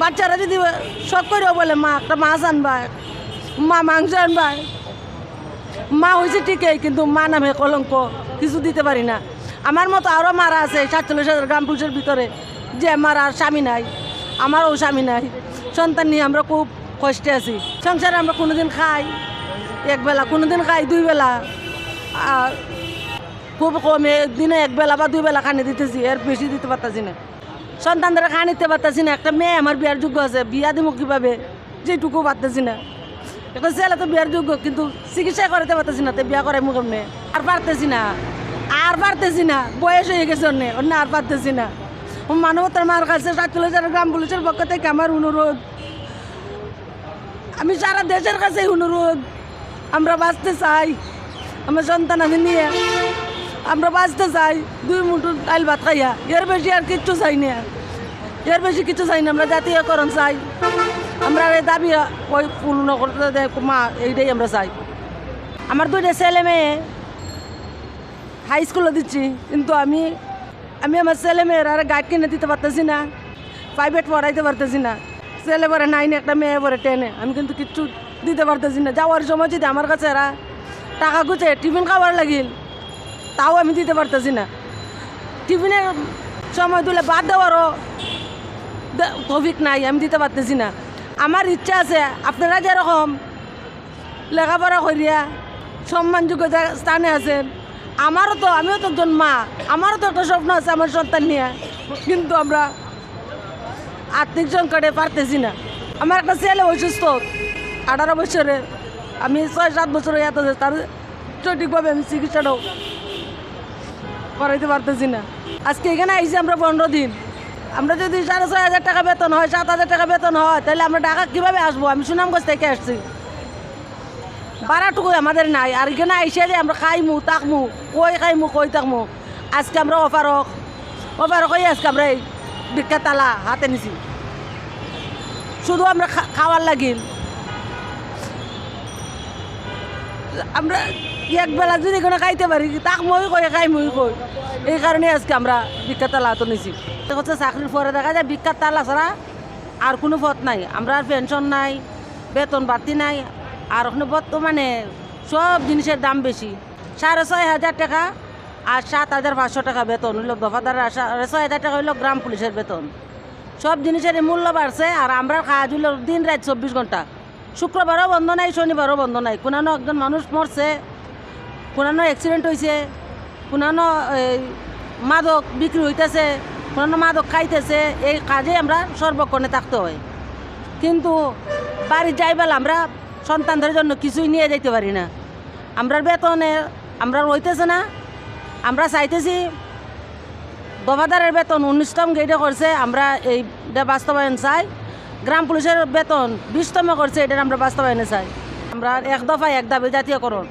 বাচ্চারা যদি শখ করেও বলে, মা, একটা মাছ আনবা মা মাংস আনবা মা হয়েছে ঠিকই, কিন্তু মা নামে কলঙ্ক, কিছু দিতে পারি না। আমার মতো আরও মারা আছে সাতচল্লিশ হাজার গ্রাম পুলিশের ভিতরে, যে আমার আর স্বামী নাই, আমারও স্বামী নাই। সন্তান নিয়ে আমরা খুব কষ্টে আছি। সংসারে আমরা কোনোদিন খাই একবেলা কোনোদিন খাই দুই বেলা। আর খুব কমে দিনে এক বেলা বা দুই বেলা খানি দিতেছি, এর বেশি দিতে পারতাছি না। সন্তানদের খানি দিতে পারতাছি না। একটা মেয়ে আমার বিয়ার যোগ্য আছে, বিয়া দিব কীভাবে? যেটুকু পারতেছি না। একটা ছেলে তো বিয়ার যোগ্য, কিন্তু চিকিৎসা করাতে পারতেছি না, তো বিয়া করাই মুখ এমনি আর পারতেছি না। আর পারতেছি না, বয়স হয়ে গেছে অন্য অন্য আর পারতেছি না। মানবতার মার কাছে সাতচল্লিশ হাজার গ্রাম পুলিশের পক্ষ থেকে আমার অনুরোধ, আমি সারা দেশের কাছে অনুরোধ, আমরা বাঁচতে চাই, আমার সন্তান আমি নিয়ে। আমরা বাঁচতে চাই, দুই মুঠো ডাইল ভাত খাইয়া। এর বেশি আর কিচ্ছু চাই না। এর বেশি কিছু চাই না, আমরা জাতীয়করণ চাই। আমরা এই দাবি ওই পূর্ণ করতে দেয় মা, এইটাই আমরা চাই। আমার দুইটা ছেলে মেয়ে হাই স্কুলে দিচ্ছি, কিন্তু আমি আমি আমার ছেলে মেয়ের আর গাইড কিনে দিতে পারতেছি না প্রাইভেট পড়াইতে পারতেছি না। ছেলে পরে নাইনে একটা মেয়ে পরে টেনে আমি কিন্তু কিচ্ছু দিতে পারতেছি না। যাওয়ার সময় যদি আমার কাছে এরা টাকা গুছে, টিফিন খাবার লাগিল তাও আমি দিতে পারতেছি না। টিফিনের সময় দিলে বাদ দেওয়ারও তৌফিক নাই, আমি দিতে পারতেছি না। আমার ইচ্ছা আছে, আপনারা যেরকম লেখাপড়া করিয়া সম্মানযোগ্য স্থানে আছেন, আমারও তো, আমিও তো একজন মা, আমারও তো একটা স্বপ্ন আছে আমার সন্তান নিয়ে। কিন্তু আমরা আর্থিক সংকটে পারতেছি না। আমার একটা ছেলে অসুস্থ, আঠারো বছরে আমি ছয় সাত বছর এত তার সঠিকভাবে আমি চিকিৎসাটাও করাইতে পারতেছি না। আজকে এখানে আইসি আমরা পনেরো দিন। আমরা যদি সাড়ে ছয় হাজার টাকা বেতন হয়, সাত হাজার টাকা বেতন হয়, তাহলে আমরা ঢাকা কীভাবে আসব? আমি সুনামগঞ্জ থেকে আসছি। ভাড়াটুকু আমাদের নাই। আর এখানে আইসে যে আমরা খাইমু, তাকমু, কই খাইমু, কই তাকমু? আজকে আমরা অফারক অফারক আজকে আমরা এই বিখ্যাত তালা হাতে নিছি। শুধু আমরা খাওয়ার লাগিল। আমরা এক বেলা যদি কোনো খাইতে পারি, তাক মই কই, খাই মই কই। এই কারণে আজকে আমরা বিখ্যাত তালা হাতে নিছি হচ্ছে চাকরির পরে দেখা যায়, বিখ্যাত তালা ছাড়া আর কোনো পথ নাই। আমরা আর পেনশন নাই, বেতন বাড়তি নাই। আর ওখানে বর্তমানে সব জিনিসের দাম বেশি। সাড়ে ছয় হাজার টাকা আর সাত হাজার পাঁচশো টাকা বেতন হইল দফাদারের আর সাড়ে ছয় হাজার টাকা হইল গ্রাম পুলিশের বেতন। সব জিনিসের মূল্য বাড়ছে আর আমরা হইল দিন রাত চব্বিশ ঘণ্টা। শুক্রবারও বন্ধ নাই শনিবারও বন্ধ নাই। কোনানো একজন মানুষ মরছে কোনানো অ্যাক্সিডেন্ট হয়েছে এই, মাদক বিক্রি হইতেছে কোনানো মাদক খাইতেছে এই কাজে আমরা সর্বক্ষণে থাকতে হয়। কিন্তু বাড়ি যাইবেলা আমরা সন্তানদের জন্য কিছুই নিয়ে যাইতে পারি না। আমরা বেতনে আমরা হইতেছে না। আমরা চাইতেছি দফাদারের বেতন উনিশতম গেটে করছে আমরা এই বাস্তবায়ন চাই। গ্রাম পুলিশের বেতন বিশতম করছে এটা আমরা বাস্তবায়নে চাই। আমরা এক দফায় এক দাবি জাতীয়করণ।